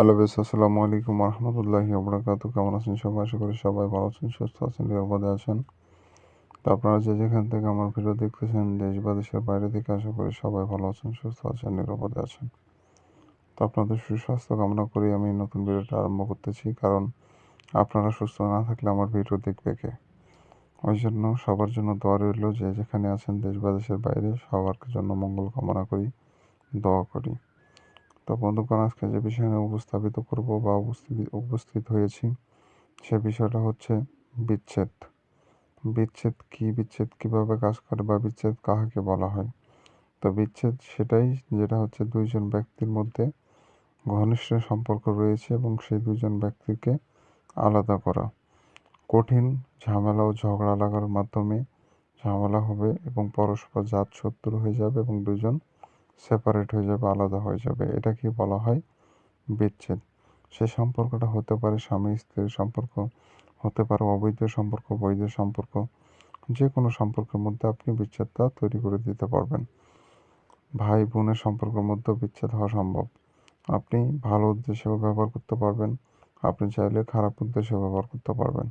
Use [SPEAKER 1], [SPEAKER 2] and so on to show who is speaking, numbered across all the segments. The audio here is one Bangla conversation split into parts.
[SPEAKER 1] হ্যালো বেশ আসসালামু আলাইকুম রহমতুল্লাহি আবরাকাতু কেমন আছেন সবাই? আশা করি সবাই ভালো আছেন, সুস্থ আছেন, নিরাপদে আছেন। তো আপনারা যে যেখান থেকে আমার ভিডিও দেখতেছেন, দেশ বা দেশের বাইরে থেকে, আশা করি সবাই ভালো আছেন, সুস্থ আছেন, নিরাপদে আছেন। তো আপনাদের সুস্বাস্থ্য কামনা করি আমি নতুন ভিডিওটা আরম্ভ করতেছি, কারণ আপনারা সুস্থ না থাকলে আমার ভিডিও দেখবে কে? ওই জন্য সবার জন্য দোয়া রইল, যে যেখানে আছেন, দেশ বা দেশের বাইরে, সবার জন্য মঙ্গল কামনা করি, দোয়া করি। তো বন্ধুগণ আজকে যে বিষয় নিয়ে উপস্থাপিত করব বা উপস্থিত হয়েছি, সে বিষয়টা হচ্ছে বিচ্ছেদ। বিচ্ছেদ কি? বিচ্ছেদ কীভাবে কাজ করে বা বিচ্ছেদ কাহাকে বলা হয়? তো বিচ্ছেদ সেটাই যেটা হচ্ছে দুইজন ব্যক্তির মধ্যে ঘনিষ্ঠ সম্পর্ক রয়েছে এবং সেই দুইজন ব্যক্তিকে আলাদা করা। কঠিন ঝামেলা ও ঝগড়া লাগার মাধ্যমে ঝামেলা হবে এবং পরস্পর জাত শত্রু হয়ে যাবে এবং দুজন সেপারেট হয়ে যাবে, আলাদা হয়ে যাবে এটাকে বলা হয়? বিচ্ছেদ। সে সম্পর্কটা হতে পারে স্বামী, স্ত্রীর সম্পর্ক, হতে পারে অবৈধ সম্পর্ক, বৈধ সম্পর্ক যে কোনো সম্পর্কের মধ্যে আপনি বিচ্ছেদটা তৈরি করে দিতে পারবেন। ভাই বোনের সম্পর্কের মধ্যেও বিচ্ছেদ হওয়া সম্ভব। আপনি ভালো উদ্দেশ্যেও ব্যবহার করতে পারবেন, আপনি চাইলে খারাপ উদ্দেশ্যে ব্যবহার করতে পারবেন।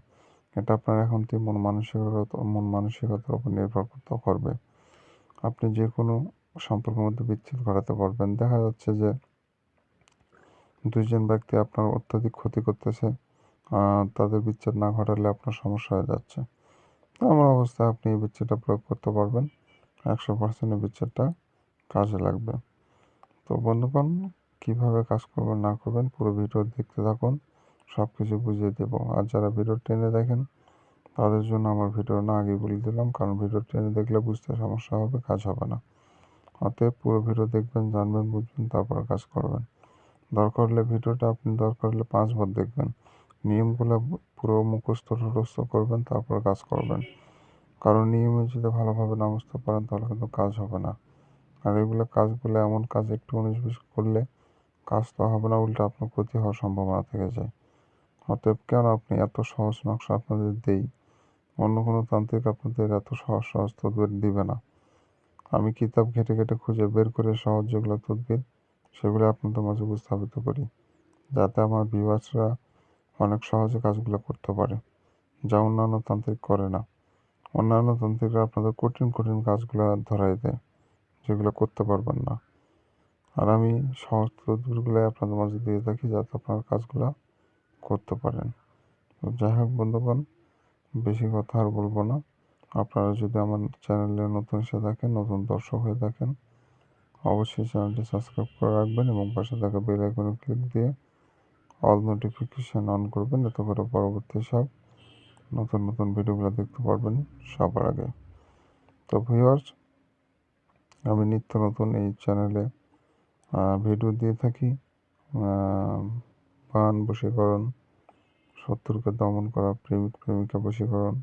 [SPEAKER 1] এটা আপনার এখন মন মানসিকতা, মন মানসিকতার উপর নির্ভর করতে করবে। আপনি যে কোনো সম্পর্কের মধ্যে বিচ্ছেদ ঘটাতে পারবেন। দেখা যাচ্ছে যে দুইজন ব্যক্তি আপনার অত্যাধিক ক্ষতি করতেছে তাদের বিচ্ছেদ না ঘটালে আপনার সমস্যা হয়ে যাচ্ছে। আমার অবস্থায় আপনি এই বিচ্ছেদটা প্রয়োগ করতে পারবেন। একশো পার্সেন্ট এই বিচ্ছেদটা কাজে লাগবে। তো বন্ধুগণ, কীভাবে কাজ করবেন, না করবেন, পুরো ভিডিও দেখতে থাকুন। সব কিছু বুঝিয়ে দেবো। আর যারা ভিডিও টেনে দেখেন, তাদের জন্য আমার ভিডিও না আগে বলে দিলাম, কারণ ভিডিও টেনে দেখলে বুঝতে সমস্যা হবে, কাজ হবে না। অতএব পুরো ভিডিও দেখবেন, জানবেন, বুঝবেন, তারপর কাজ করবেন। দরকার হলে ভিডিওটা আপনি দরকার হলে পাঁচবার দেখবেন। নিয়মগুলো পুরো মুখস্থ টুখস্থ করবেন, তারপর কাজ করবেন। কারণ নিয়মে যদি ভালোভাবে না বুঝতে পারেন তাহলে কিন্তু কাজ হবে না। আর এগুলো কাজগুলো এমন কাজ, একটু উনিশ বিশ করলে কাজ তো হবে না, উল্টো আপনার ক্ষতি হওয়ার সম্ভাবনা থেকে যায়। অতএব কেন আপনি এত সহজ নকশা আপনাদের দেই? অন্য কোনো তান্ত্রিক আপনাদের এত সহজ সহজ তদবির দিবে না। আমি কিতাব ঘেটে ঘেটে খুঁজে বের করে সহজ যেগুলো তদবির, সেগুলো আপনাদের মাঝে উপস্থাপিত করি, যাতে আমার ভিউয়ার্সরা অনেক সহজে কাজগুলো করতে পারে, যা অন্যান্য তান্ত্রিক করে না। অন্যান্য তান্ত্রিকরা আপনাদের কঠিন কঠিন কাজগুলো ধরাই দেয়, যেগুলো করতে পারবেন না। আর আমি সহজ তদবিরগুলো আপনাদের মাঝে দিয়ে থাকি, যাতে আপনার কাজগুলো করতে পারেন। যাই হোক বন্ধুগণ, বেশি কথা আর বলব না। আপনারা যদি আমার চ্যানেলে নতুন এসে থাকেন, নতুন দর্শক হয়ে থাকেন, অবশ্যই চ্যানেলটি সাবস্ক্রাইব করে রাখবেন এবং পাশে থাকা বেল আইকনে ক্লিক দিয়ে অল নোটিফিকেশান অন করবেন এতে করে পরবর্তী সব নতুন নতুন ভিডিওগুলো দেখতে পারবেন সবার আগে। তো ভিউয়ার্স আমি নিত্য নতুন এই চ্যানেলে ভিডিও দিয়ে থাকি। পান বশীকরণ, শত্রুকে দমন করা, প্রেমিক, প্রেমিকা বশীকরণ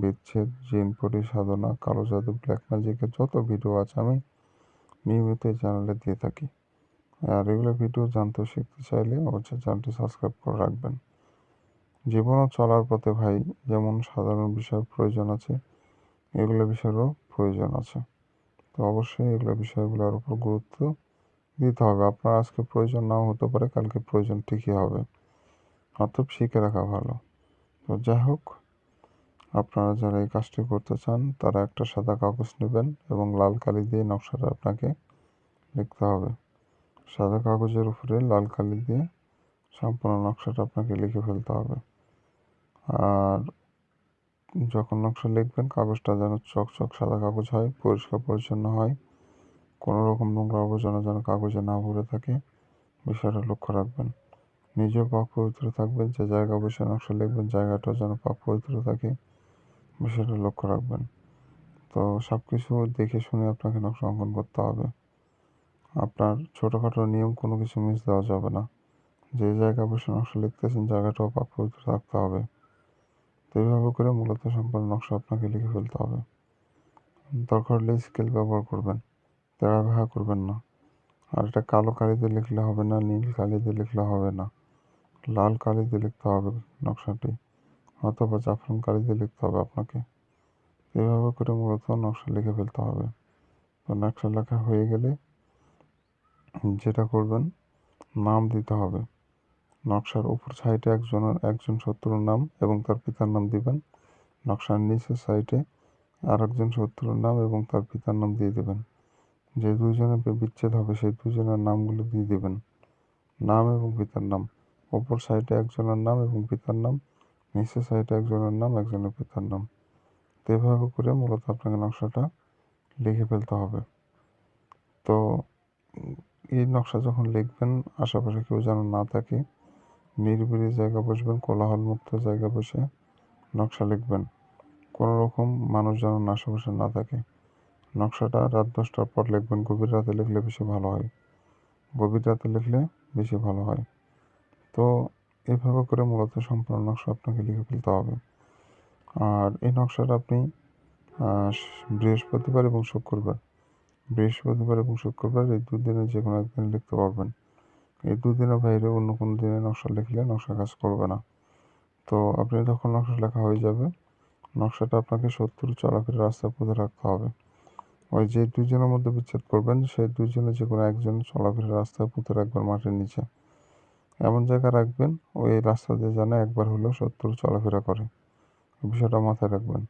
[SPEAKER 1] বিচ্ছেদ, জিন পরি সাধনা কালো জাদু, ব্ল্যাক ম্যাজিকের যত ভিডিও আছে আমি নিয়মিত এই চ্যানেলে দিয়ে থাকি। আর এগুলো ভিডিও জানতে শিখতে চাইলে অবশ্যই চ্যানেলটি সাবস্ক্রাইব করে রাখবেন। জীবনও চলার পথে ভাই, যেমন সাধারণ বিষয় প্রয়োজন আছে, এগুলো বিষয়েরও প্রয়োজন আছে। তো অবশ্যই এগুলো বিষয়গুলোর উপর গুরুত্ব দিতে হবে। আপনার আজকে প্রয়োজন নাও হতে পারে, কালকে প্রয়োজন ঠিকই হবে। অতএব শিখে রাখা ভালো। তো যাই হোক আপনারা যারা এই কাজটি করতে চান, তারা একটা সাদা কাগজ নেবেন এবং লাল কালি দিয়ে নকশাটা আপনাকে লিখতে হবে। সাদা কাগজের উপরে লাল কালি দিয়ে সম্পূর্ণ নকশাটা আপনাকে লিখে ফেলতে হবে। আর যখন নকশা লিখবেন, কাগজটা যেন চকচক সাদা কাগজ হয়, পরিষ্কার পরিচ্ছন্ন হয়, কোনো রকম নোংরা আবর্জনা যেন কাগজে না ভরে থাকে, বিষয়টা লক্ষ্য রাখবেন। নিজেও পাক পবিত্র থাকবেন, যে জায়গা বসে নকশা লিখবেন, জায়গাটাও যেন পাক পবিত্র থাকে। বিষয়টা লক্ষ্য রাখবেন। তো সব কিছু দেখে শুনে আপনাকে নকশা অঙ্কন করতে হবে। আপনার ছোটোখাটো নিয়ম কোনো কিছু মিস দেওয়া যাবে না। যে জায়গায় বসে নকশা লিখতেছেন, জায়গাটাও পাক থাকতে হবে। তো এইভাবে করে মূলত সম্পূর্ণ নকশা আপনাকে লিখে ফেলতে হবে। দরকার হলে স্কেল ব্যবহার করবেন তেড়া ভাঙা করবেন না। আর এটা কালো কালিতে লিখলে হবে না, নীল কালিতে লিখলে হবে না। লাল কালিতে লিখতে হবে নকশাটি। অথবা জাফরান কালিতে লিখতে হবে আপনাকে। এভাবে করে মূলত নকশা লিখে ফেলতে হবে। তো নকশা লেখা হয়ে গেলে যেটা করবেন, নাম দিতে হবে। নকশার উপর সাইডে একজনের, একজন শত্রুর নাম এবং তার পিতার নাম দিবেন। নকশার নিচের সাইডে আর একজন শত্রুর নাম এবং তার পিতার নাম দিয়ে দেবেন। যে দুজনের বিচ্ছেদ হবে, সেই দুইজনের নামগুলো দিয়ে দেবেন। নাম এবং পিতার নাম। ওপর সাইডে একজনের নাম এবং পিতার নাম নিচের সাইডে একজনের নাম, একজনের পিতার নাম। তো এভাবে করে মূলত আপনাকে নকশাটা লিখে ফেলতে হবে। তো এই নকশা যখন লিখবেন, আশেপাশে কেউ যেন না থাকে, নিরিবিলি জায়গা বসবেন কোলাহল মুক্ত জায়গা বসে নকশা লিখবেন। কোনো রকম মানুষ যেন আশেপাশে না থাকে। নকশাটা রাত দশটার পর লিখবেন, গভীর রাতে লিখলে বেশি ভালো হয়। গভীর রাতে লিখলে বেশি ভালো হয়। তো এভাবে করে মূলত সম্পূর্ণ নকশা আপনাকে লিখে ফেলতে হবে। আর এই নকশাটা আপনি বৃহস্পতিবার এবং শুক্রবার, বৃহস্পতিবার এবং শুক্রবার এই দুদিনে যে কোনো একদিন লিখতে পারবেন। এই দুদিনের বাইরে অন্য কোনো দিনে নকশা লিখলে নকশা কাজ করবে না। তো আপনি যখন নকশা লেখা হয়ে যাবে, নকশাটা আপনাকে সত্তর চলাফেরা রাস্তার পথে রাখতে হবে। ওই যে দুজনের মধ্যে বিচ্ছেদ করবেন, সেই দুজনে যে কোনো একজন চলাফেরা রাস্তায় পুঁতে রাখবেন মাটির নিচে। এমন জায়গায় রাখবেন, ওই রাস্তা দিয়ে যেন একবার হলেও শত্রু চলাফেরা করে। বিষয়টা মাথায় রাখবেন।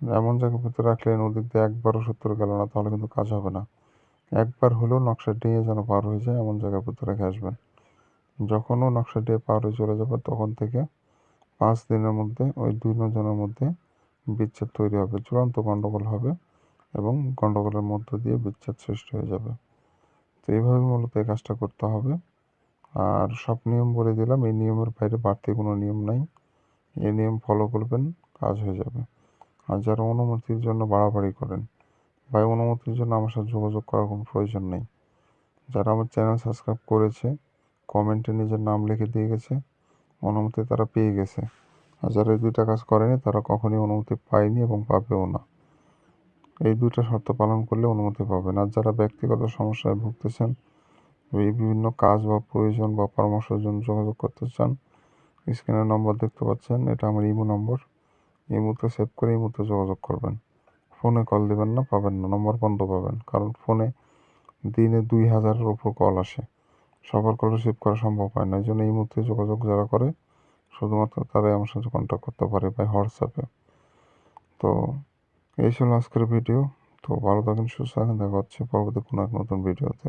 [SPEAKER 1] এমন জায়গায় ভিতরে রাখলে নদীর দিয়ে একবারও শত্রু গেল না, তাহলে কিন্তু কাজ হবে না। একবার হলেও নকশা দিয়ে যেন পার হয়ে যায়, এমন জায়গায় ভিতরে রেখে আসবেন। যখনও নকশা দিয়ে পার হয়ে চলে যাবে তখন থেকে পাঁচ দিনের মধ্যে, ওই দুই জনের মধ্যে বিচ্ছেদ তৈরি হবে, চূড়ান্ত গণ্ডগোল হবে এবং গণ্ডগোলের মধ্য দিয়ে বিচ্ছেদ সৃষ্টি হয়ে যাবে। তো এইভাবে মূলত এই কাজটা করতে হবে। আর সব নিয়ম বলে দিলাম। এই নিয়মের বাইরে বাড়তি কোনো নিয়ম নাই। এই নিয়ম ফলো করবেন, কাজ হয়ে যাবে। আর যারা অনুমতির জন্য বাড়াবাড়ি করেন বা অনুমতির জন্য আমার সাথে যোগাযোগ করার কোনো প্রয়োজন নেই। যারা আমার চ্যানেল সাবস্ক্রাইব করেছে কমেন্টে নিজের নাম লিখে দিয়ে গেছে, অনুমতি তারা পেয়ে গেছে। আর যারা এই দুইটা কাজ করেনি, তারা কখনই অনুমতি পায়নি এবং পাবেও না। এই দুইটা শর্ত পালন করলে অনুমতি পাবেন। আর যারা ব্যক্তিগত সমস্যায় ভুগতেছেন বিভিন্ন কাজ বা প্রয়োজন বা পরামর্শের জন্য যোগাযোগ করতে চান, স্ক্রিনের নম্বর দেখতে পাচ্ছেন, এটা আমার ইমো নম্বর। ইমোতে সেভ করে ইমোতে যোগাযোগ করবেন। ফোনে কল দেবেন না, পাবেন না, নম্বর বন্ধ পাবেন, কারণ ফোনে দিনে দুই হাজারের ওপর কল আসে। সবার কল রিসিভ করা সম্ভব হয় না, এই জন্য এই মুহূর্তে যোগাযোগ যারা করে, শুধুমাত্র তারাই আমার সাথে কন্ট্যাক্ট করতে পারে বা হোয়াটসঅ্যাপে তো এই ছিল আজকের ভিডিও তো ভালো থাকেন, সুস্থ থাকেন, দেখা হচ্ছে পরবর্তী কোনো এক নতুন ভিডিওতে